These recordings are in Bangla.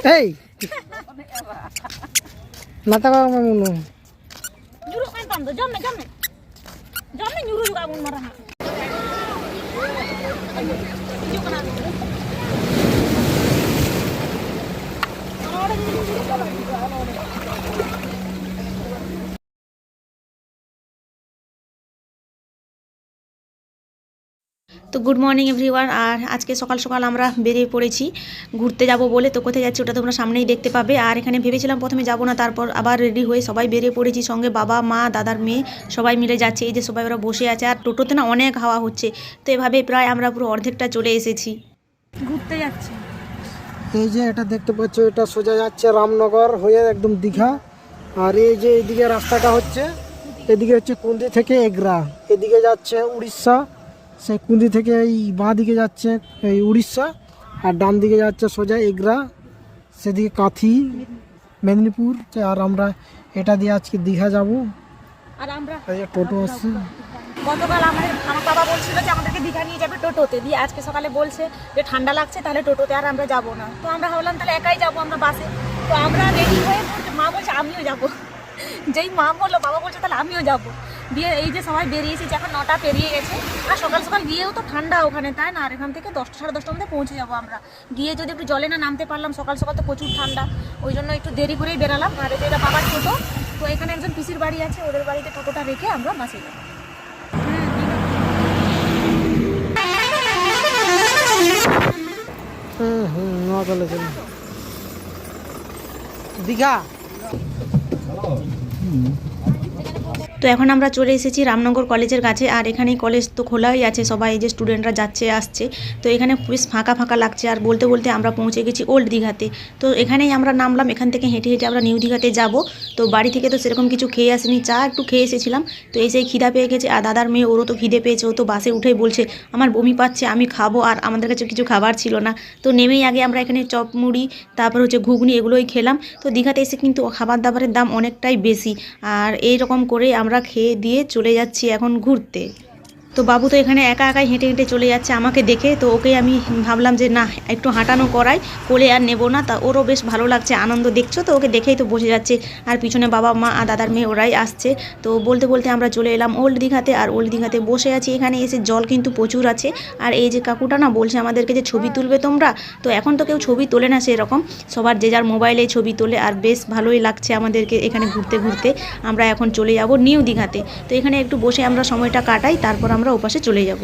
এই nata ka mamuno Nyuruh kan tante, jam nih, jam. Jam nih nyuruh juga mau marah. Yuk তো গুড মর্নিং এভরিওয়ান আর আজকে সকাল সকাল আমরা বেরিয়ে পড়েছি। ঘুরতে যাব বলে তো কোথায় যাচ্ছি ওটা তোমরা সামনেই দেখতে পাবে। আর এখানে ভেবেছিলাম প্রথমে যাব না, তারপর আবার রেডি হয়ে সবাই বেরিয়ে পড়েছি। সঙ্গে বাবা, মা, দাদার মেয়ে সবাই মিলে যাচ্ছে। এই যে সবাই ওরা বসে আছে আর টোটোতে না অনেক হাওয়া হচ্ছে। তো এভাবে প্রায় আমরা পুরো অর্ধেকটা চলে এসেছি। ঘুরতে যাচ্ছি। এই যে এটা দেখতে পাচ্ছ, এটা সোজা যাচ্ছে রামনগর হয়ে একদম দীঘা। আর এই যে এইদিকে রাস্তাটা হচ্ছে, এদিকে হচ্ছে কুন্দি থেকে এগরা। এদিকে যাচ্ছে উড়িষ্যা। সেই কুন্দি থেকে এই বাঁ দিকে যাচ্ছে এই উড়িষ্যা আর ডান দিকে যাচ্ছে সোজা এগরা সেদিকে কাথি মেদিনীপুর আর আমরা এটা দিয়ে আজকে দীঘা যাব। আর আমরা টোটো আসছে গতকাল আমাদের আমার বাবা বলছিল যে আমাদেরকে দীঘা নিয়ে যাবে টোটোতে। দিয়ে আজকে সকালে বলছে যে ঠান্ডা লাগছে তাহলে টোটোতে আর আমরা যাব না। তো আমরা ভাবলাম তাহলে একাই যাব আমরা বাসে। তো আমরা রেডি হয়ে মা বলছে আমিও যাব। যেই মা বলল বাবা বলছে তাহলে আমিও যাব। দিয়ে এই যে সবাই বেরিয়েছি যে এখন নটা পেরিয়ে গেছে। আর সকাল সকাল গিয়েও তো ঠান্ডা ওখানে তাই না? আর এখান থেকে দশটা সাড়ে দশটার মধ্যে পৌঁছে যাব আমরা। গিয়ে যদি একটু জলে না নামতে পারলাম সকাল সকাল তো প্রচুর ঠান্ডা ওই জন্য একটু দেরি করেই বেরালাম। আর এটা বাবার টোটো তো এখানে একজন পিসির বাড়ি আছে ওদের বাড়িতে টোটোটা রেখে আমরা বাসে যাব। নোয়াখালী চলে দীঘা? তো এখন আমরা চলে এসেছি রামনগর কলেজের কাছে, আর এখানেই কলেজ তো খোলাই আছে, সবাই যে স্টুডেন্টরা যাচ্ছে, আসছে। তো এখানে বেশ ফাঁকা ফাঁকা লাগছে, আর বলতে বলতে আমরা পৌঁছে গেছি ওল্ড দীঘাতে তো এখানেই আমরা নামলাম, এখান থেকে হেঁটে হেঁটে আমরা নিউ দীঘাতে যাব। তো বাড়ি থেকে তো সেরকম কিছু খেয়ে আসিনি, চা একটু খেয়ে এসেছিলাম। তো এসেই খিদা পেয়ে গেছে, আর দাদার মেয়ে ওরও তো খিদে পেয়েছে, ও তো বাসে উঠেই বলছে, আমার বমি পাচ্ছে, আমি খাব, আর আমাদের কাছে কিছু খাবার ছিল না। তো নেমেই আগে আমরা এখানে চপ মুড়ি, তারপর হচ্ছে ঘুগনি, এগুলোই খেলাম। তো দীঘাতে এসে কিন্তু খাবার দাবারের দাম অনেকটাই বেশি, আর এই রকম করে আমরা খেয়ে দিয়ে চলে যাচ্ছি এখন ঘুরতে। তো বাবু তো এখানে একা একাই হেঁটে হেঁটে চলে যাচ্ছে আমাকে দেখে। তো ওকে আমি ভাবলাম যে, না, একটু হাঁটানো করাই, কোলে আর নেব না। তা ওরও বেশ ভালো লাগছে, আনন্দ দেখছ তো? ওকে দেখেই তো বসে যাচ্ছে। আর পিছনে বাবা, মা আর দাদার মেয়ে ওরাই আসছে। তো বলতে বলতে আমরা চলে এলাম ওল্ড দীঘাতে। আর ওল্ড দীঘাতে বসে আছি। এখানে এসে জল কিন্তু প্রচুর আছে। আর এই যে কাকুটা না, বলছে আমাদেরকে যে, ছবি তুলবে তোমরা? তো এখন তো কেউ ছবি তোলে না সেরকম। সবার যে যার মোবাইলে ছবি তোলে। আর বেশ ভালোই লাগছে আমাদেরকে এখানে ঘুরতে ঘুরতে। আমরা এখন চলে যাব নিউ দীঘাতে। তো এখানে একটু বসে আমরা সময়টা কাটাই। তারপর আমরা ওপাশে চলে যাব।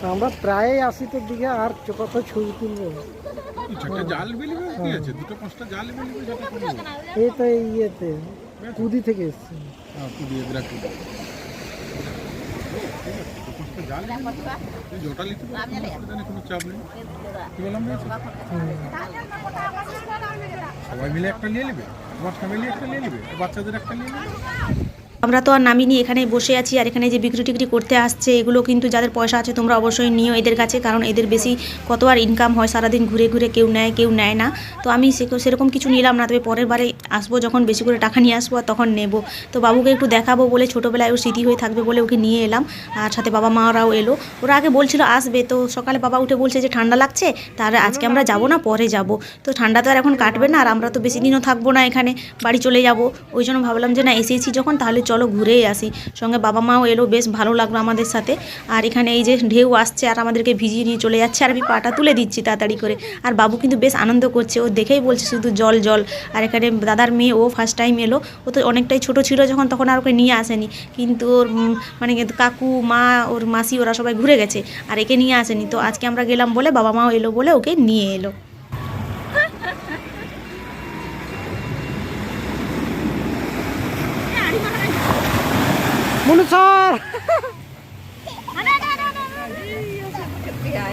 তো আমরা প্রায় আসি তো দীঘা আর কত ছবি তুলবো। এই তো এই ইয়েতে কুদি থেকে এসছি। হ্যাঁ সবাই মিলে একটা নিয়ে নেবে? তোমার ফ্যামিলি একটা নিয়ে নেবে? বাচ্চাদের একটা নিয়ে নেবে? আমরা তো আর নামিনি এখানে বসে আছি আর এখানে যে বিক্রি টিক্রি করতে আসছে, এগুলো কিন্তু যাদের পয়সা আছে তোমরা অবশ্যই নিও এদের কাছে, কারণ এদের বেশি কত আর ইনকাম হয়, সারাদিন ঘুরে ঘুরে কেউ নেয় কেউ নেয় না। তো আমি সেরকম কিছু নিলাম না, তবে পরের বারে আসব, যখন বেশি করে টাকা নিয়ে আসব আর তখন নেব। তো বাবুকে একটু দেখাবো বলে ছোটোবেলায় ও স্মৃতি হয়ে থাকবে বলে ওকে নিয়ে এলাম, আর সাথে বাবা মারাও এলো। ওরা আগে বলছিল আসবে, তো সকালে বাবা উঠে বলছে যে ঠান্ডা লাগছে, তাহলে আজকে আমরা যাব না, পরে যাব। তো ঠান্ডা তো আর এখন কাটবে না, আর আমরা তো বেশি দিনও থাকব না এখানে, বাড়ি চলে যাব। ওই জন্য ভাবলাম যে না, এসেছি যখন, তাহলে চলো ঘুরেই আসি। সঙ্গে বাবা মাও এলো, বেশ ভালো লাগল আমাদের সাথে। আর এখানে এই যে ঢেউ আসছে আর আমাদেরকে ভিজিয়ে নিয়ে চলে যাচ্ছে। আর আমি পাটা তুলে দিচ্ছি তাড়াতাড়ি করে। আর বাবু কিন্তু বেশ আনন্দ করছে। ও দেখেই বলছে শুধু জল জল। আর এখানে দাদার মেয়ে, ও ফার্স্ট টাইম এলো। ও তো অনেকটাই ছোট ছিল যখন, তখন আর ওকে নিয়ে আসেনি। কিন্তু ওর মানে কাকু, মা, ওর মাসি, ওরা সবাই ঘুরে গেছে। আর একে নিয়ে আসেনি। তো আজকে আমরা গেলাম বলে বাবা মাও এলো বলে ওকে নিয়ে এলো মনু স্যার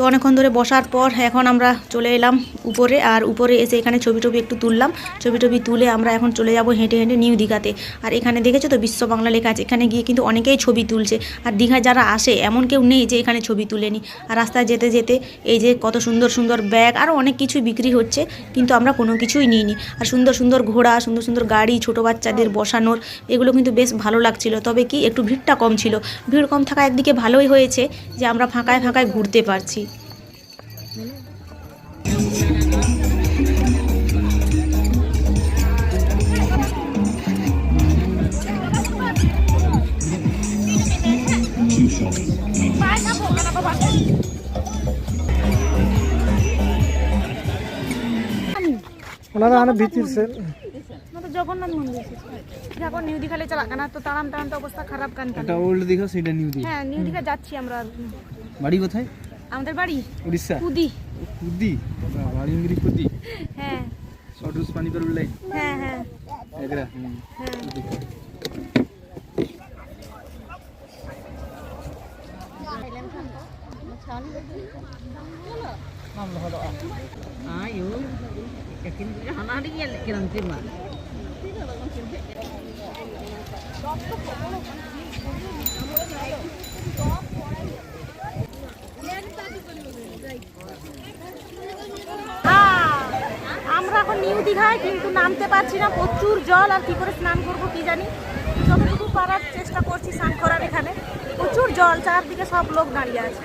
তো অনেকক্ষণ ধরে বসার পর এখন আমরা চলে এলাম উপরে, আর উপরে এসে এখানে ছবি টবি একটু তুললাম। ছবি টবি তুলে আমরা এখন চলে যাব হেঁটে হেঁটে নিউ দীঘাতে। আর এখানে দেখেছ তো বিশ্ব বাংলা লেখা আছে, এখানে গিয়ে কিন্তু অনেকেই ছবি তুলছে। আর দীঘায় যারা আসে, এমন কেউ নেই যে এখানে ছবি তুলেনি। আর রাস্তায় যেতে যেতে এই যে কত সুন্দর সুন্দর ব্যাগ আরও অনেক কিছুই বিক্রি হচ্ছে, কিন্তু আমরা কোনো কিছুই নিইনি। আর সুন্দর সুন্দর ঘোড়া, সুন্দর সুন্দর গাড়ি, ছোট বাচ্চাদের বসানোর, এগুলো কিন্তু বেশ ভালো লাগছিল। তবে কি, একটু ভিড়টা কম ছিল। ভিড় কম থাকা একদিকে ভালোই হয়েছে যে আমরা ফাঁকায় ফাঁকায় ঘুরতে পারছি। ᱚᱱᱟ ᱫᱚ ᱦᱟᱱᱟ ᱵᱷᱤᱛᱤᱨ ᱥᱮᱫ ᱱᱚᱣᱟ ᱫᱚ ᱡᱚᱜᱚᱱᱱᱟᱛᱷ নিউ দিঘালে চালাᱜ ᱠᱟᱱᱟ ᱛᱚ তারাম তারাম তো অবস্থা খারাপ কান কান এটা ওল্ড দিঘা সেটা নিউ দিঘা। হ্যাঁ নিউ দিঘা যাচ্ছি আমরা। বাড়ি কোথায়? আমাদের বাড়ি উড়িষ্যা। কুদি কুদি বাড়ি মিরি কুদি হ্যাঁ। শর্ট রুস পানি পেরুল লাইন হ্যাঁ হ্যাঁ এগরা হ্যাঁ। আমরা এখন নিউ দীঘায়, কিন্তু নামতে পারছি না। প্রচুর জল, আর কি করে স্নান করব কি জানি। যতটুকু পারার চেষ্টা করছি স্নান করার এখানে। প্রচুর জল, চারদিকে সব লোক দাঁড়িয়ে আছে।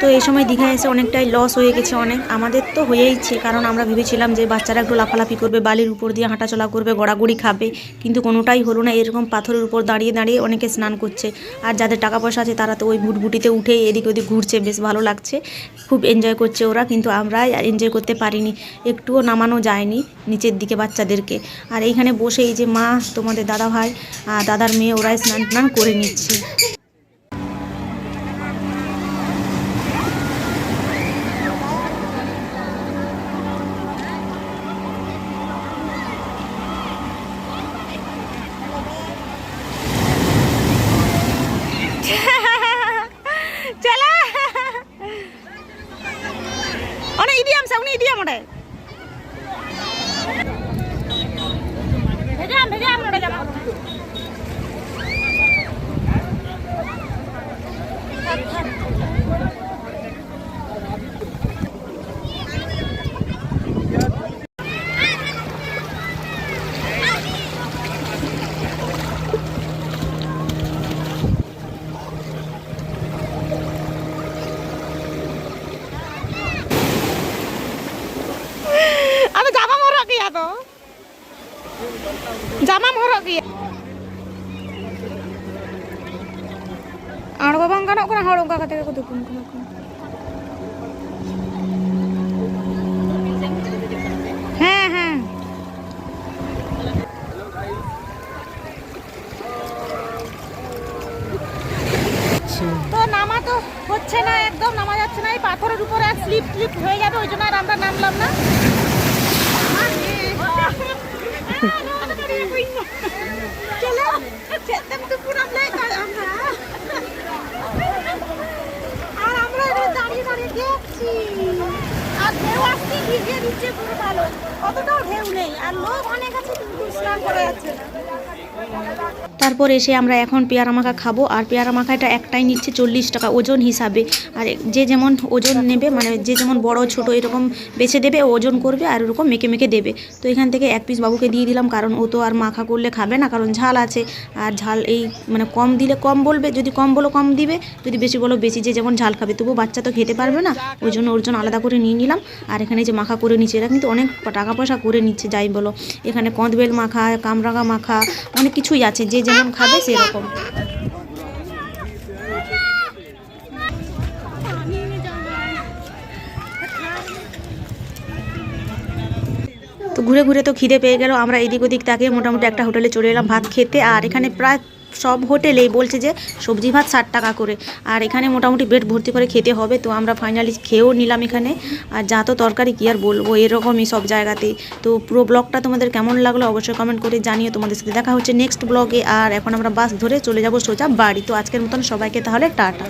তো এই সময় দীঘায় এসে অনেকটাই লস হয়ে গেছে অনেক। আমাদের তো হয়েইছে কারণ আমরা ভেবেছিলাম যে বাচ্চারা একটু লাফালাফি করবে, বালির উপর দিয়ে হাঁটাচলা করবে, গড়াগড়ি খাবে, কিন্তু কোনোটাই হলো না। এরকম পাথরের উপর দাঁড়িয়ে দাঁড়িয়ে অনেকে স্নান করছে। আর যাদের টাকা পয়সা আছে, তারা তো ওই বুটবুটিতে উঠে এদিক ওদিক ঘুরছে, বেশ ভালো লাগছে। খুব এনজয় করছে ওরা, কিন্তু আমরা এনজয় করতে পারিনি। একটুও নামানো যায়নি নিচের দিকে বাচ্চাদেরকে। আর এইখানে বসে এই যে মা, তোমাদের দাদা ভাই দাদার মেয়ে, ওরাই স্নান টান করে নিচ্ছে। ভেজাম ভেজাম ওটা যাব ᱟᱬᱜᱚ ᱵᱟᱝ ᱜᱟᱱᱚᱜ ᱠᱟᱱᱟ ᱦᱚᱲ ᱚᱱᱠᱟ ᱠᱟᱛᱮ ᱜᱮᱠᱚ ᱛᱩᱯᱩᱱ ᱠᱟᱱᱟ ᱠᱚ হ্যাঁ হ্যাঁ তো নামা তো হচ্ছে না একদম নামা যাচ্ছে না এই পাথরের উপরে আর স্লিপ স্লিপ হয়ে যাবে ওই জন্য আর আমরা নামলাম না ভিজিয়ে দিচ্ছে পুরো ভালো অতটাও ঢেউ নেই আর লোক অনেক আছে স্নান করে যাচ্ছে তারপর এসে আমরা এখন পেয়ারা মাখা খাব। আর পেয়ারা মাখাটা একটাই নিচ্ছে চল্লিশ টাকা ওজন হিসাবে। আর যে যেমন ওজন নেবে মানে যে যেমন বড়, ছোট এরকম বেছে দেবে ওজন করবে আর ওরকম মেখে মেখে দেবে। তো এখান থেকে এক পিস বাবুকে দিয়ে দিলাম, কারণ ও তো আর মাখা করলে খাবে না, কারণ ঝাল আছে। আর ঝাল এই মানে কম দিলে কম বলবে, যদি কম বলো কম দিবে, যদি বেশি বলো বেশি, যে যেমন ঝাল খাবে। তবু বাচ্চা তো খেতে পারবে না, ওই জন্য ওর জন্য আলাদা করে নিয়ে নিলাম। আর এখানে যে মাখা করে নিচ্ছে, এরা কিন্তু অনেক টাকা পয়সা করে নিচ্ছে, যাই বলো। এখানে কঁদবেল মাখা, কামরাঙা মাখা, অনেক কিছুই আছে, যে যেমন খাবে সেরকম। তো ঘুরে ঘুরে তো খিদে পেয়ে গেল, আমরা এদিক ওদিক তাকে মোটামুটি একটা হোটেলে চলে এলাম ভাত খেতে, আর এখানে প্রায় সব হোটেলেই বলছে যে সবজি ভাত ষাট টাকা করে। আর এখানে মোটামুটি বেড ভর্তি করে খেতে হবে, তো আমরা ফাইনালি খেয়েও নিলাম এখানে। আর যা তো তরকারি কী আর বলব, এরকমই সব জায়গাতেই। তো পুরো ব্লগটা তোমাদের কেমন লাগল অবশ্যই কমেন্ট করে জানিও। তোমাদের সাথে দেখা হচ্ছে নেক্সট ব্লগে আর এখন আমরা বাস ধরে চলে যাব সোজা বাড়ি। তো আজকের মতন সবাইকে তাহলে টাটা।